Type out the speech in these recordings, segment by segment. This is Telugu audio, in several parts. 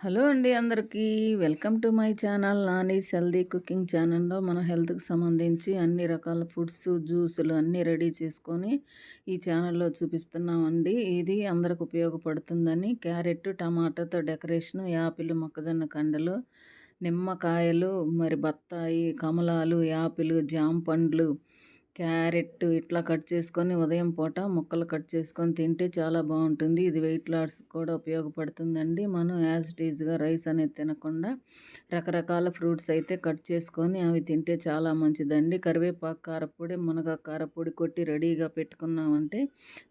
హలో అండి అందరికీ. Welcome to my channel Nani healthy cooking ఛానల్లో మన హెల్త్కి సంబంధించి అన్ని రకాల ఫుడ్స్ జ్యూసులు అన్నీ రెడీ చేసుకొని ఈ ఛానల్లో చూపిస్తున్నామండి. ఇది అందరికి ఉపయోగపడుతుందని క్యారెట్ టమాటాతో డెకరేషన్ యాపిల్ మొక్కజొన్న కండలు నిమ్మకాయలు మరి బత్తాయి కమలాలు యాపిల్ జామ పండ్లు క్యారెట్ ఇట్లా కట్ చేసుకొని ఉదయం పూట ముక్కలు కట్ చేసుకొని తింటే చాలా బాగుంటుంది. ఇది వెయిట్ లాస్ కూడా ఉపయోగపడుతుందండి. మనం యాజ్ టీజ్గా రైస్ అనేది తినకుండా రకరకాల ఫ్రూట్స్ అయితే కట్ చేసుకొని అవి తింటే చాలా మంచిదండి. కరివేపాకు కారపొడి మునగ కారపొడి కొట్టి రెడీగా పెట్టుకున్నామంటే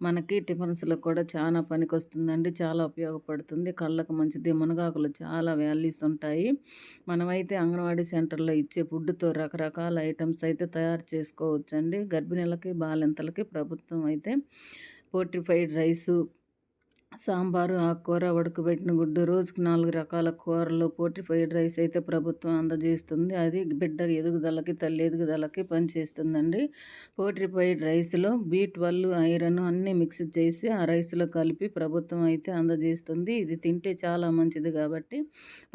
మనకి టిఫిన్స్లో కూడా చాలా పనికి వస్తుందండి చాలా ఉపయోగపడుతుంది. కళ్ళకు మంచిది మునగాకులు చాలా వాల్యూస్ ఉంటాయి. మనమైతే అంగన్వాడీ సెంటర్లో ఇచ్చే ఫుడ్తో రకరకాల ఐటమ్స్ అయితే తయారు చేసుకోవచ్చండి. గర్భిణీలకి బాలింతలకి ప్రభుత్వం అయితే పోర్టిఫైడ్ రైసు సాంబారు ఆకుకూర ఉడకబెట్టిన గుడ్డు రోజుకి నాలుగు రకాల కూరలు పోర్టిఫైడ్ రైస్ అయితే ప్రభుత్వం అందజేస్తుంది. అది బిడ్డ ఎదుగుదలకి తల్లి ఎదుగుదలకి పనిచేస్తుందండి. పోర్టిఫైడ్ రైస్లో బీ ట్వెల్వ్ ఐరన్ అన్నీ మిక్స్ చేసి ఆ రైస్లో కలిపి ప్రభుత్వం అయితే అందజేస్తుంది. ఇది తింటే చాలా మంచిది కాబట్టి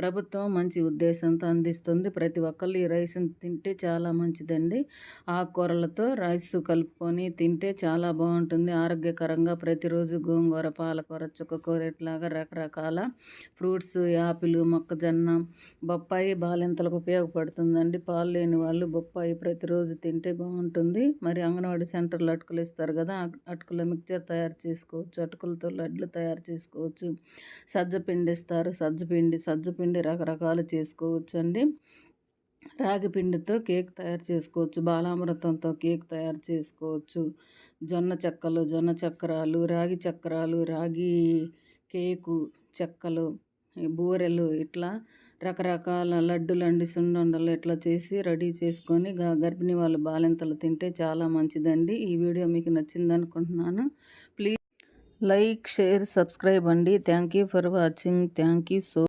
ప్రభుత్వం మంచి ఉద్దేశంతో అందిస్తుంది. ప్రతి ఒక్కళ్ళు ఈ రైస్ని తింటే చాలా మంచిదండి. ఆకుకూరలతో రైస్ కలుపుకొని తింటే చాలా బాగుంటుంది. ఆరోగ్యకరంగా ప్రతిరోజు గోంగూర పాలకూర చుక్కకూర ఇట్లాగా రకరకాల ఫ్రూట్స్ యాపిల్ మొక్కజొన్న బొప్పాయి బాలింతలకు ఉపయోగపడుతుందండి. పాలు లేని వాళ్ళు బొప్పాయి ప్రతిరోజు తింటే బాగుంటుంది. మరి అంగన్వాడీ సెంటర్లో అటుకులు ఇస్తారు కదా అటుకుల మిక్చర్ తయారు చేసుకోవచ్చు అటుకులతో లడ్లు తయారు చేసుకోవచ్చు సజ్జపిండి ఇస్తారు. సజ్జపిండి సజ్జపిండి రకరకాలు చేసుకోవచ్చు అండి రాగి పిండితో కేక్ తయారు చేసుకోవచ్చు బాలామృతంతో కేక్ తయారు చేసుకోవచ్చు. జొన్న చెక్కలు జొన్న చక్రాలు రాగి చక్రాలు రాగి కేకు చెక్కలు బూరెలు ఇట్లా రకరకాల లడ్డులు అండి సున్నుండలు ఇట్లా చేసి రెడీ చేసుకొని గర్భిణీ వాళ్ళు బాలింతలు తింటే చాలా మంచిదండి. ఈ వీడియో మీకు నచ్చింది అనుకుంటున్నాను ప్లీజ్ లైక్ షేర్ సబ్స్క్రైబ్ అండి. Thank you for watching. Thank you so